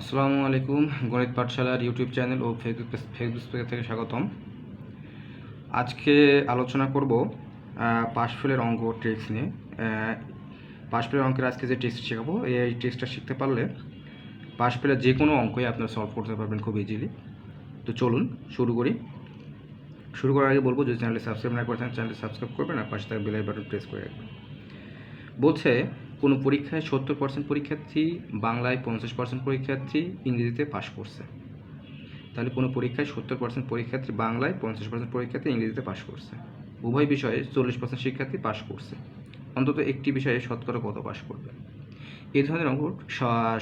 আসসালামু আলাইকুম গণিত পাঠশালার ইউটিউব চ্যানেল ও ফেসবুক ফেসবুক পেজ থেকে স্বাগতম। আজকে আলোচনা করব পাশ ফেলের অঙ্ক ট্রিক্স নিয়ে। আহ, পাশ ফেলের অঙ্কের আজকে যে ট্রিক্স শেখাবো এই ট্রিক্সটা শিখতে পারলে পাশ ফেলের যে কোনো অঙ্কই আপনারা সলভ করতে পারবেন খুব ইজিলি তো চলুন শুরু করি। শুরু করার আগে বলব যদি চ্যানেলে সাবস্ক্রাইব না করেছেন চ্যানেলটি সাবস্ক্রাইব করবেন আর পাশে থাকা বেলাই বাটন প্রেস করে রাখবেন। বলছে কোনো পরীক্ষায় সত্তর পার্সেন্ট পরীক্ষার্থী, বাংলায় পঞ্চাশ পার্সেন্ট পরীক্ষার্থী, ইংরেজিতে পাশ করছে। তাহলে কোনো পরীক্ষায় সত্তর পার্সেন্ট পরীক্ষার্থী, বাংলায় পঞ্চাশ পার্সেন্ট পরীক্ষার্থী, ইংরেজিতে পাশ করছে। উভয় বিষয়ে চল্লিশ পার্সেন্ট শিক্ষার্থী পাশ করছে। অন্তত একটি বিষয়ে শতকরা কত পাশ করবে? এই ধরনের অঙ্ক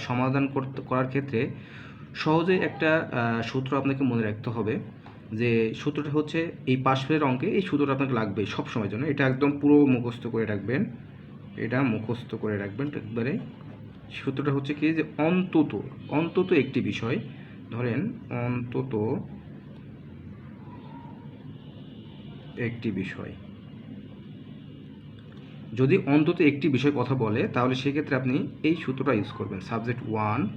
সমাধান করার ক্ষেত্রে সহজেই একটা সূত্র আপনাকে মনে রাখতে হবে যে সূত্রটা হচ্ছে এই পাশ ফেলের অঙ্কে এই সূত্রটা আপনাকে লাগবে সব সময়ের জন্য। এটা একদম পুরো মুখস্থ করে রাখবেন। এটা মুখস্থ করে রাখবেন। একবারে সূত্রটা হচ্ছে কি যে অন্তত অন্তত একটি বিষয়, ধরেন অন্তত একটি বিষয়। যদি অন্তত একটি বিষয় কথা বলে, তাহলে সেক্ষেত্রে আপনি এই সূত্রটা ইউজ করবেন। Subject one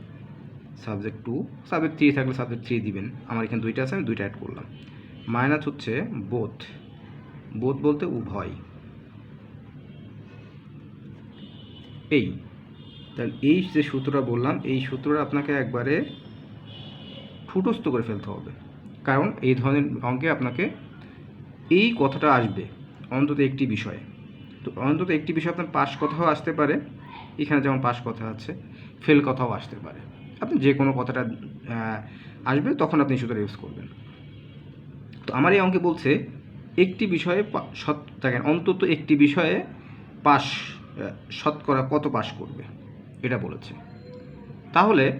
subject two subject three থাকলে সাবজেক্ট থ্রি দিবেন। আমার এখানে দুইটা আছে, আমি দুইটা অ্যাড করলাম। মাইনাস হচ্ছে বোথ বোথ বলতে উভয়। এই, তাহলে এই যে সূত্রটা বললাম, এই সূত্রটা আপনাকে একবারে ঠুটস্থ করে ফেলতে হবে। কারণ এই ধরনের অঙ্কে আপনাকে এই কথাটা আসবে, অন্তত একটি বিষয়ে। তো অন্তত একটি বিষয় আপনার পাশ কথাও আসতে পারে, এখানে যেমন পাশ কথা আছে, ফেল কথাও আসতে পারে। আপনি যে কোনো কথাটা আসবে, তখন আপনি সূত্র ইউজ করবেন। তো আমার এই অঙ্কে বলছে, একটি বিষয়ে শত দেখেন, অন্তত একটি বিষয়ে পাশ শতকরা কত পাশ করবে? এটা বলেছে। তাহলে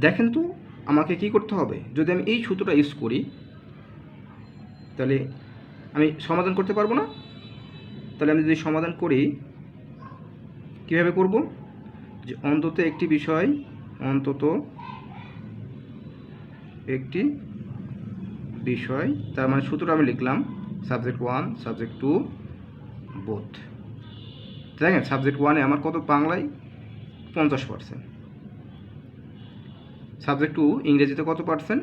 দেখেন তো আমাকে কি করতে হবে? যদি আমি এই সূত্রটা ইউজ করি, তাহলে আমি সমাধান করতে পারব না? তাহলে আমি যদি সমাধান করি, কীভাবে করব? যে অন্তত একটি বিষয়, অন্তত একটি বিষয়, তার মানে সূত্রটা আমি লিখলাম subject one subject two both দেখেন সাবজেক্ট ওয়ানে আমার কত? বাংলায় পঞ্চাশ পার্সেন্ট সাবজেক্ট টু ইংরেজিতে কত পার্সেন্ট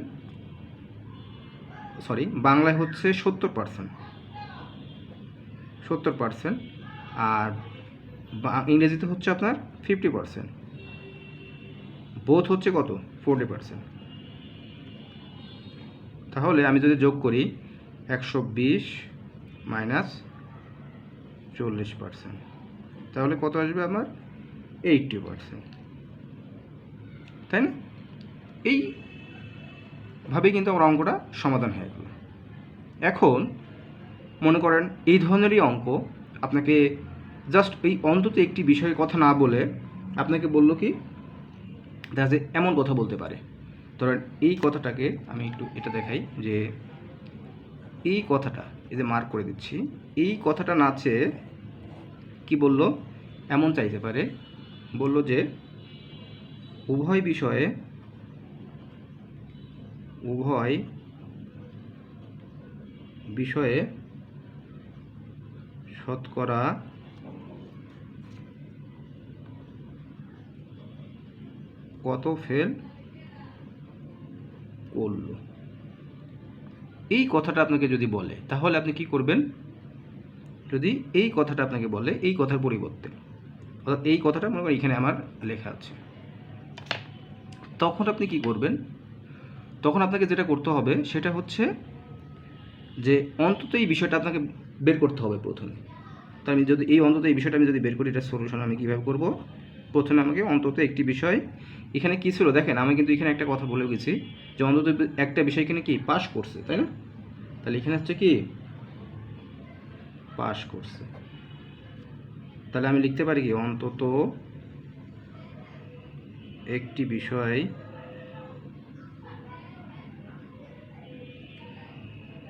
সরি বাংলায় হচ্ছে সত্তর পার্সেন্ট সত্তর পার্সেন্ট আর ইংরেজিতে হচ্ছে আপনার ফিফটি পার্সেন্ট বোথ হচ্ছে কত? ফোরটি পার্সেন্ট তাহলে আমি যদি যোগ করি, একশো বিশ মাইনাস চল্লিশ পার্সেন্ট তাহলে কত আসবে আমার? এইটটি পার্সেন্ট তাই না? এইভাবে কিন্তু আমার অঙ্কটা সমাধান হয়ে গেল। এখন মনে করেন এই ধরনেরই অঙ্ক আপনাকে জাস্ট এই অন্তত একটি বিষয়ের কথা না বলে আপনাকে বলল কি দেখা যায় এমন কথা বলতে পারে। ধরেন এই কথাটাকে আমি একটু এটা দেখাই যে, এই কথাটা, এই যে মার্ক করে দিচ্ছি, এই কথাটা না চেয়ে কি বলল? এমন চাইতে পারে। বলল যে, উভয় বিষয়ে উভয় বিষয়ে শতকরা কত ফেল করল? এই কথাটা আপনাকে যদি বলে, তাহলে আপনি কি করবেন? যদি এই কথাটা আপনাকে বলে, এই কথার পরিবর্তে, অর্থাৎ এই কথাটা মনে করেন এখানে আমার লেখা আছে। তখন আপনি কি করবেন? তখন আপনাকে যেটা করতে হবে, সেটা হচ্ছে যে অন্তত এই বিষয়টা আপনাকে বের করতে হবে প্রথমে। তো আমি যদি, এই অন্তত এই বিষয়টা আমি যদি বের করি, এটা সলিউশন আমি কীভাবে করব? প্রথমে আমাকে অন্তত একটি বিষয়, এখানে কী ছিল? দেখেন, আমি কিন্তু এখানে একটা কথা বলে গেছি যে অন্তত একটা বিষয় এখানে কি? পাস করছে, তাই না? তাহলে এখানে হচ্ছে কি? পাস করছে। তাহলে আমি লিখতে পারি কি? অন্তত একটি বিষয়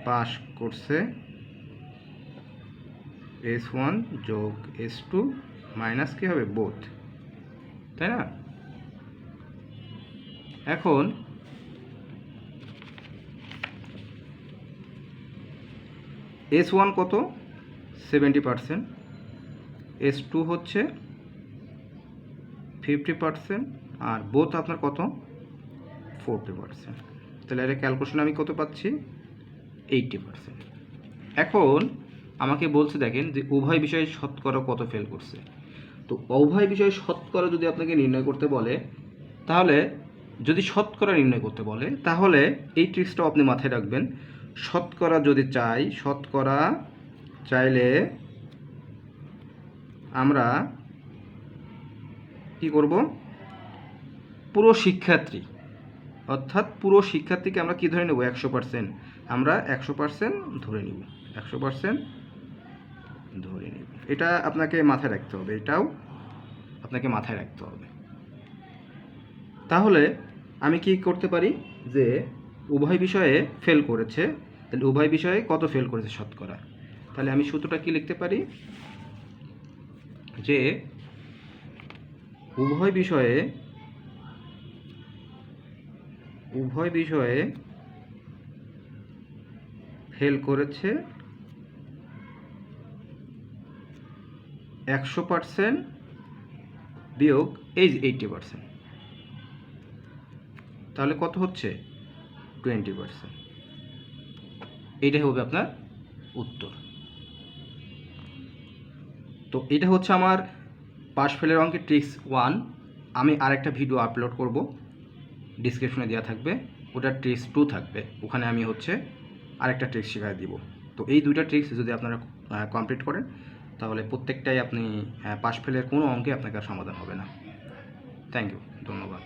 পাশ করছে এস ওয়ান যোগ এস টু মাইনাস কী হবে? বোথ। তাই না? এখন এস ওয়ান কত? Seventy percent. এস টু হচ্ছে ফিফটি পারসেন্ট আর বোথ আপনার কত? Forty percent. তাহলে এটা ক্যালকুলেশন আমি কত পাচ্ছি? Eighty percent. এখন আমাকে বলছে দেখেন যে উভয় বিষয়ে শতকরা কত ফেল করছে। তো উভয় বিষয়ে শতকরা যদি আপনাকে নির্ণয় করতে বলে, তাহলে যদি শতকরা নির্ণয় করতে বলে, তাহলে এই ট্রিক্সটাও আপনি মাথায় রাখবেন। শতকরা যদি চাই, শতকরা চাইলে আমরা কি করব? পুরো শিক্ষার্থী অর্থাৎ পুরো শিক্ষার্থীকে আমরা কি ধরে নেব? একশো পার্সেন্ট আমরা একশো পার্সেন্ট ধরে নিব। একশো পার্সেন্ট ধরে নিব। এটা আপনাকে মাথায় রাখতে হবে। এটাও আপনাকে মাথায় রাখতে হবে। তাহলে আমি কি করতে পারি? যে উভয় বিষয়ে ফেল করেছে। তাহলে উভয় বিষয়ে কত ফেল করেছে? শতকরা। তাহলে আমি সূত্রটা কি লিখতে পারি? যে উভয় বিষয়ে উভয় বিষয়ে ফেল করেছে একশো পার্সেন্ট বিয়োগ এই এইটটি পার্সেন্ট তাহলে কত হচ্ছে? টোয়েন্টি পার্সেন্ট এইটাই হবে আপনার উত্তর। তো এটা হচ্ছে আমার পাশ ফেলের অঙ্কের ট্রিক্স ওয়ান আমি আরেকটা ভিডিও আপলোড করব। ডিসক্রিপশনে দেওয়া থাকবে। ওটার ট্রিক্স টু থাকবে। ওখানে আমি হচ্ছে আরেকটা ট্রিক্স শেখায় দিব। তো এই দুইটা ট্রিক্স যদি আপনারা কমপ্লিট করেন, তাহলে প্রত্যেকটাই আপনি পাশ ফেলের কোনো অঙ্কে আপনাকে সমাধান হবে না। থ্যাংক ইউ ধন্যবাদ।